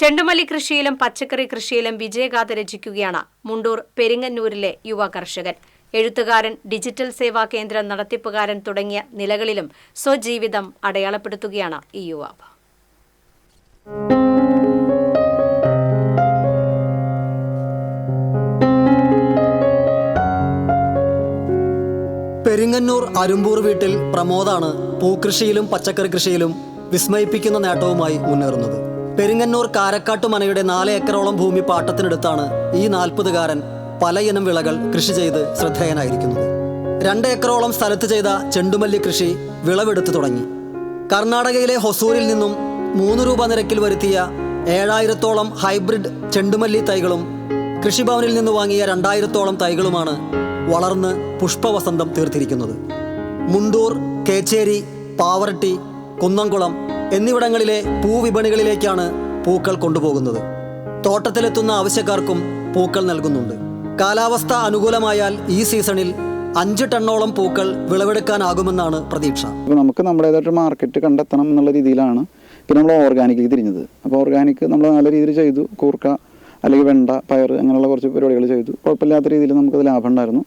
ചെണ്ടുമല്ലി കൃഷിയിലും പച്ചക്കറി കൃഷിയിലും വിജയഗാഥ രചിക്കുകയാണ് മുണ്ടൂർ പെരിങ്ങന്നൂരിലെ യുവ കർഷകൻ. എഴുത്തുകാരൻ ഡിജിറ്റൽ സേവാ കേന്ദ്രം നടത്തിപ്പുകാരൻ തുടങ്ങിയ നിലകളിലും സ്വജീവിതം അടയാളപ്പെടുത്തുകയാണ് ഈ യുവാവ്. പെരിങ്ങന്നൂർ അരുമ്പൂർ വീട്ടിൽ പ്രമോദാണ് പൂക്കൃഷിയിലും പച്ചക്കറി കൃഷിയിലും വിസ്മയിപ്പിക്കുന്ന നേട്ടവുമായി മുന്നേറുന്നത്. പെരിങ്ങന്നൂർ കാരക്കാട്ടുമനയുടെ നാല് ഏക്കറോളം ഭൂമി പാട്ടത്തിനെടുത്താണ് ഈ നാൽപ്പതുകാരൻ പലയിനം വിളകൾ കൃഷി ചെയ്ത് ശ്രദ്ധേയനായിരിക്കുന്നത്. രണ്ട് ഏക്കറോളം സ്ഥലത്ത് ചെയ്ത ചെണ്ടുമല്ലി കൃഷി വിളവെടുത്തു തുടങ്ങി. കർണാടകയിലെ ഹൊസൂരിൽ നിന്നും മൂന്ന് രൂപ നിരക്കിൽ വരുത്തിയ ഏഴായിരത്തോളം ഹൈബ്രിഡ് ചെണ്ടുമല്ലി തൈകളും കൃഷിഭവനിൽ നിന്ന് വാങ്ങിയ രണ്ടായിരത്തോളം തൈകളുമാണ് വളർന്ന് പുഷ്പവസന്തം തീർത്തിരിക്കുന്നത്. മുണ്ടൂർ കേച്ചേരി പാവറട്ടി കുന്നംകുളം എന്നിവിടങ്ങളിലെ പൂവിപണികളിലേക്കാണ് പൂക്കൾ കൊണ്ടുപോകുന്നത്. തോട്ടത്തിലെത്തുന്ന ആവശ്യക്കാർക്കും പൂക്കൾ നൽകുന്നുണ്ട്. കാലാവസ്ഥ അനുകൂലമായാൽ ഈ സീസണിൽ അഞ്ച് ടണ്ണോളം പൂക്കൾ വിളവെടുക്കാനാകുമെന്നാണ് പ്രതീക്ഷ. നമുക്ക് നമ്മുടേതായിട്ട് മാർക്കറ്റ് കണ്ടെത്തണം എന്നുള്ള രീതിയിലാണ് പിന്നെ നമ്മൾ ഓർഗാനിക്കിലേക്ക് തിരിഞ്ഞത്. അപ്പോൾ ഓർഗാനിക് നമ്മൾ നല്ല രീതിയിൽ ചെയ്തു. കൂർക്ക അല്ലെങ്കിൽ വെണ്ട പയർ അങ്ങനെയുള്ള കുറച്ച് പരിപാടികൾ ചെയ്തു. കുഴപ്പമില്ലാത്ത രീതിയിൽ നമുക്കത് ലാഭം ഉണ്ടായിരുന്നു.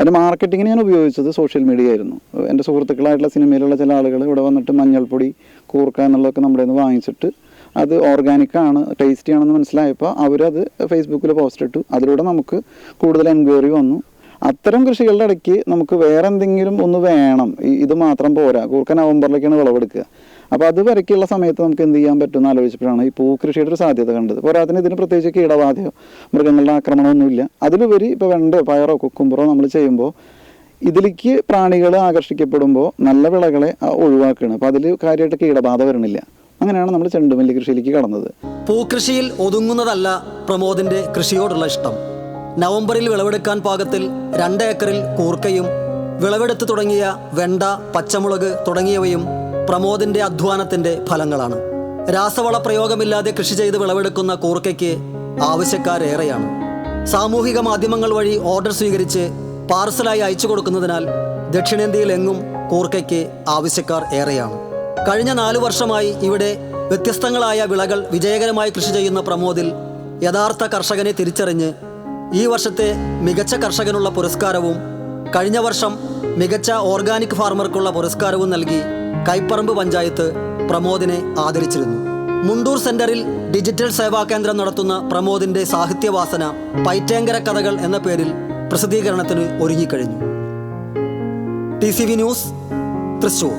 അതിന്റെ മാർക്കറ്റിങ്ങിന് ഞാൻ ഉപയോഗിച്ചത് സോഷ്യൽ മീഡിയ ആയിരുന്നു എന്റെ സുഹൃത്തുക്കളായിട്ടുള്ള സിനിമയിലുള്ള ചില ആളുകൾ ഇവിടെ വന്നിട്ട് മഞ്ഞൾപ്പൊടി കൂർക്ക എന്നുള്ളതൊക്കെ നമ്മുടെ നിന്ന് വാങ്ങിച്ചിട്ട് അത് ഓർഗാനിക്കാണ് ടേസ്റ്റി ആണെന്ന് മനസ്സിലായപ്പോൾ അവരത് ഫേസ്ബുക്കിൽ പോസ്റ്റ് ഇട്ടു. അതിലൂടെ നമുക്ക് കൂടുതൽ എൻക്വയറി വന്നു. അത്തരം കൃഷികളുടെ ഇടയ്ക്ക് നമുക്ക് വേറെ എന്തെങ്കിലും ഒന്ന് വേണം. ഇത് മാത്രം പോരാ. കൂർക്ക നവംബറിലേക്കാണ് വിളവെടുക്കുക. അപ്പോൾ അത് വരയ്ക്കുള്ള സമയത്ത് നമുക്ക് എന്ത് ചെയ്യാൻ പറ്റുമെന്ന് ആലോചിച്ചപ്പോഴാണ് ഈ പൂക്കൃഷിയുടെ ഒരു സാധ്യത കണ്ടത്. പോരാത്തിന് ഇതിന് പ്രത്യേകിച്ച് കീടബാധയോ മൃഗങ്ങളുടെ ആക്രമണമൊന്നുമില്ല. അതിലുപരി ഇപ്പോൾ വെണ്ടയോ പയറോ കുക്കുമ്പറോ നമ്മൾ ചെയ്യുമ്പോൾ ഇതിലേക്ക് പ്രാണികൾ ആകർഷിക്കപ്പെടുമ്പോൾ നല്ല വിളകളെ ഒഴിവാക്കുകയാണ്. അപ്പോൾ അതിൽ കാര്യമായിട്ട് കീടബാധ വരണില്ല. അങ്ങനെയാണ് നമ്മൾ ചെണ്ടുമല്ലി കൃഷിയിലേക്ക് കടന്നത്. പൂക്കൃഷിയിൽ ഒതുങ്ങുന്നതല്ല പ്രമോദിന്റെ കൃഷിയോടുള്ള ഇഷ്ടം. നവംബറിൽ വിളവെടുക്കാൻ പാകത്തിൽ രണ്ട് ഏക്കറിൽ കൂർക്കയും വിളവെടുത്തു തുടങ്ങിയ വെണ്ട പച്ചമുളക് തുടങ്ങിയവയും പ്രമോദിന്റെ അധ്വാനത്തിന്റെ ഫലങ്ങളാണ്. രാസവള പ്രയോഗമില്ലാതെ കൃഷി ചെയ്ത് വിളവെടുക്കുന്ന കൂർക്കയ്ക്ക് ആവശ്യക്കാരേറെയാണ്. സാമൂഹിക മാധ്യമങ്ങൾ വഴി ഓർഡർ സ്വീകരിച്ച് പാർസലായി അയച്ചു കൊടുക്കുന്നതിനാൽ ദക്ഷിണേന്ത്യയിൽ എങ്ങും കൂർക്കയ്ക്ക് ആവശ്യക്കാർ ഏറെയാണ്. കഴിഞ്ഞ നാലു വർഷമായി ഇവിടെ വ്യത്യസ്തങ്ങളായ വിളകൾ വിജയകരമായി കൃഷി ചെയ്യുന്ന പ്രമോദിൽ യഥാർത്ഥ കർഷകനെ തിരിച്ചറിഞ്ഞ് ഈ വർഷത്തെ മികച്ച കർഷകനുള്ള പുരസ്കാരവും കഴിഞ്ഞ വർഷം മികച്ച ഓർഗാനിക് ഫാർമർക്കുള്ള പുരസ്കാരവും നൽകി കൈപ്പറമ്പ് പഞ്ചായത്ത് പ്രമോദിനെ ആദരിച്ചിരുന്നു. മുണ്ടൂർ സെന്ററിൽ ഡിജിറ്റൽ സേവാ കേന്ദ്രം നടത്തുന്ന പ്രമോദിന്റെ സാഹിത്യവാസന പൈറ്റേങ്കര കഥകൾ എന്ന പേരിൽ പ്രസിദ്ധീകരണത്തിന് ഒരുങ്ങിക്കഴിഞ്ഞു. T news Thrissur